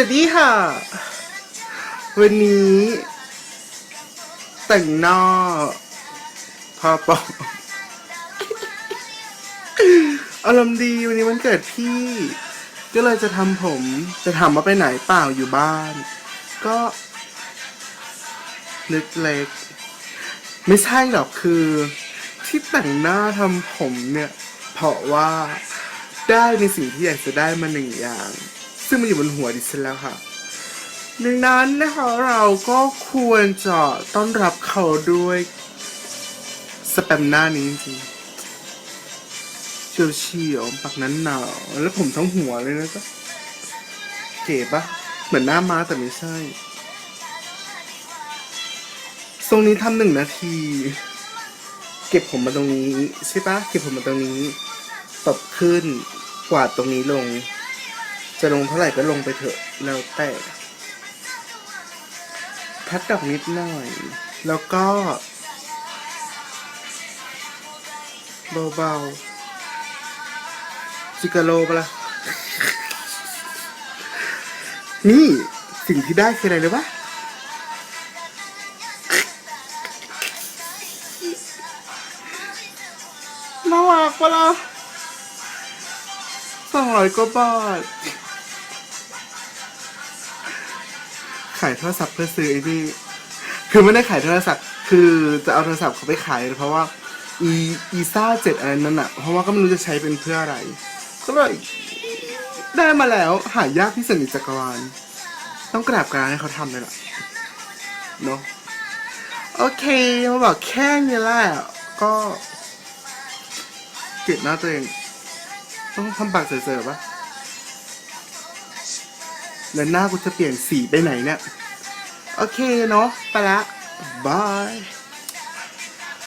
วัสดีค่ะ วันนี้ แต่งหน้าพอปออารมณ์ดีวันนี้มันเกิดพี่ ก็เลยจะทำผม จะถามว่าไปไหนเปล่าอยู่บ้าน ก็เล็กๆไม่ใช่หรอกคือ ที่แต่งหน้าทำผมเนี่ย เพราะว่าได้ในสิ่งที่อยากจะได้มาหนึ่งอย่าง ซึ่งมันอยู่บนหัวดิฉันแล้วค่ะ ดังนั้นนะคะเราก็ควรจะต้อนรับเขาด้วยสแปมหน้านี้จริงๆเฉียวเฉียวๆปากนั้นหนาวแล้วผมทั้งหัวเลยนะจ๊ะเก๋ปะเหมือนหน้าม้าแต่ไม่ใช่ทรงนี้ทำหนึ่งนาที เก็บผมมาตรงนี้ ใช่ปะเก็บผมมาตรงนี้ ตบขึ้น กวาดตรงนี้ลง จะลงเท่าไหร่ก็ลงไปเถอะแล้วแต่พัดดอกนิดหน่อย แล้วก็ เบาๆจิกาโลปะละ่ะนี่สิ่งที่ได้คืออะไรรู้ปะน่ารักปะล่ะสองร้อยกว่าบาท ขายโทรศัพท์เพื่อซื้อไอ้นี่คือไม่ได้ขายโทรศัพท์ คือจะเอาโทรศัพท์เขาไปขาย เพราะว่าอีอีซ่าเจ็ดอะไรนั่นอะเพราะว่าก็ไม่รู้จะใช้เป็นเพื่ออะไร ก็เลยได้มาแล้วหายากที่สุดในจักรวาล ต้องกราบกรานให้เขาทำเลยล่ะ เนาะโอเคมาบอกแค่นี้แหละก็เกลียดหน้าตัวเอง ต้องทำปากเสือๆปะ แล้วหน้ากูจะเปลี่ยนสีไปไหนเนี่ย โอเคเนาะ ไปละบาย